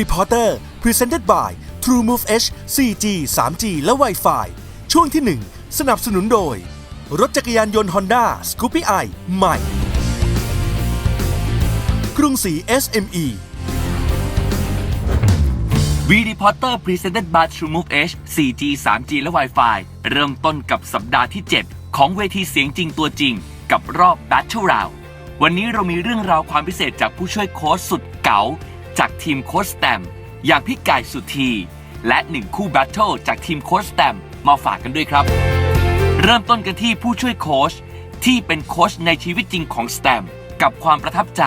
Reporter Presented by TrueMove H 4G 3G และ Wi-Fi ช่วงที่ 1 สนับสนุนโดย รถจักรยานยนต์ Honda Scoopy i ใหม่ กรุงศรี SME V Reporter Presented by TrueMove H 4G 3G และ Wi-Fi เริ่มต้นกับสัปดาห์ที่ 7 ของเวทีเสียงจริงตัวจริง กับรอบ Battle Round วันนี้เรามีเรื่องราวความพิเศษจากผู้ช่วยโค้ชสุดเก๋า จากทีมโค้ชแตมอย่างพี่ไก่สุธีและหนึ่งคู่แบทเทิลจากทีมโค้ชแตมมาฝากกันด้วยครับ เริ่มต้นกันที่ผู้ช่วยโค้ชที่เป็นโค้ชในชีวิตจริงของสแตมกับความประทับใจ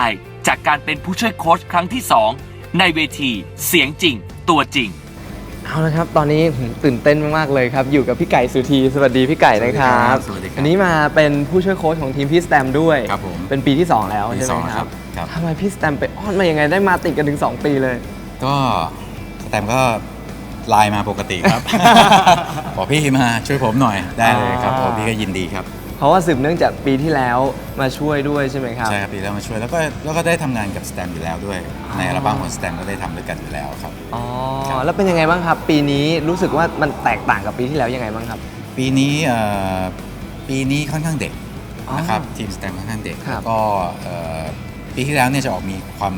จากการเป็นผู้ช่วยโค้ชครั้งที่ 2 ในเวทีเสียงจริง ตัวจริง เอาละครับ ตอนนี้ผมตื่นเต้นมากๆเลยครับ อยู่กับพี่ไก่สุธี สวัสดีพี่ไก่นะครับสวัสดีครับ อันนี้มาเป็นผู้ช่วยโค้ชของทีมพี่สแตมด้วย ครับผม เป็นปีที่ 2 แล้วปีที่ใช่ไหมสองครับ ครับ ทำไมพี่สแตมไปอ้อนมายังไงได้มาติดกันถึง 2 ปีเลย ก็สแตมก็ไลน์มาปกติครับ บอกพี่มาช่วยผมหน่อยได้เลยครับอ่าผมพี่ก็ยินดีครับ เพราะว่าสืบเนื่องจากปีที่แล้วมาช่วยด้วยใช่ไหมครับ ใช่ครับพี่แล้วมาช่วยแล้วก็แล้วก็ได้ทำงานกับสแตมอยู่แล้วด้วย ในอัลบั้มของสแตมก็ได้ทำด้วยกันอยู่แล้วครับ อ๋อครับแล้วเป็นยังไงบ้างครับ ปีนี้รู้สึกว่ามันแตกต่างกับปีที่แล้วยังไงบ้างครับ ปีนี้เอ่อปีนี้ค่อนข้างเด็กอ๋อนะครับทีมสแตมค่อนข้างเด็กครับแล้วก็เอ่อ ปีที่แล้วเนี่ยจะออกมีความ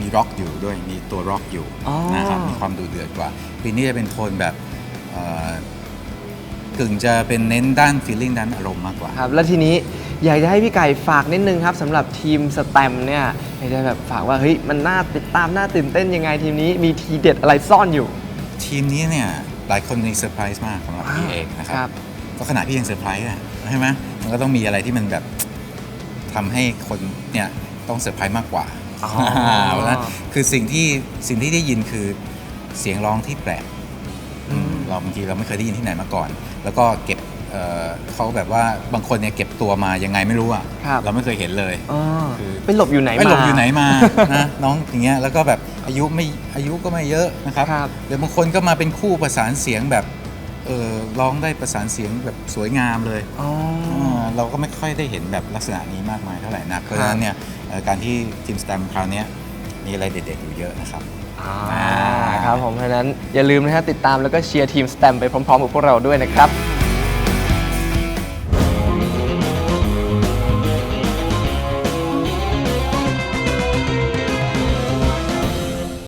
มีร็อกอยู่ด้วยมีตัวร็อกอยู่อ๋อ นะครับมีความดุเดือดกว่า ปีนี้จะเป็นโทนแบบเอ่อกึ่งจะเป็นเน้นด้านฟีลลิ่งด้านอารมณ์มากกว่า ครับแล้วทีนี้อยากจะให้พี่ไก่ฝากนิดนึงครับสำหรับทีมสแตมเนี่ยอยากจะแบบฝากว่าเฮ้ยมันน่าติดตามน่าตื่นเต้นยังไงทีมนี้มีทีเด็ดอะไรซ่อนอยู่ ทีมนี้เนี่ยหลายคนมีเซอร์ไพรส์มากสำหรับพี่เองนะคครัรับ บ ก็ขนาดพี่ยังเซอร์ไพรส์อะใช่ไหมมันก็ต้องมีอะไรที่มันแบบทำให้คนเนี่ย ต้องเซอร์ไพรส์มากกว่าอ๋อเพราะฉะนั้นคือสิ่งที่สิ่งที่ได้ยินคือเสียงร้องที่แปลกอืมเราบางทีเราไม่เคยได้ยินที่ไหนมาก่อน แล้วก็เก็บเอ่อเขาแบบว่าบางคนเนี่ยเก็บตัวมายังไงไม่รู้อะครับ เราไม่เคยเห็นเลย อ๋อคือ ไปหลบอยู่ไหนมา ไม่หลบอยู่ไหนมา นะน้องอย่างเงี้ยแล้วก็แบบอายุไม่อายุก็ไม่เยอะนะครับครับเดี๋ยวบางคนก็มาเป็นคู่ประสานเสียงแบบเออร้องได้ประสานเสียงแบบสวยงามเลยอ๋อา เราก็ไม่ค่อยได้เห็นแบบลักษณะนี้มากมายเท่าไหร่นักเพราะฉะนั้นเนี่ยเอ่อการที่ทีมสแตมคราวเนี้ยมีอะไรเด็ดๆอยู่เยอะนะครับ อ่าครับผมเพราะฉะนั้นอย่าลืมนะฮะติดตามแล้วก็เชียร์ทีมสแตมไปพร้อมๆกับพวกเราด้วยนะครับ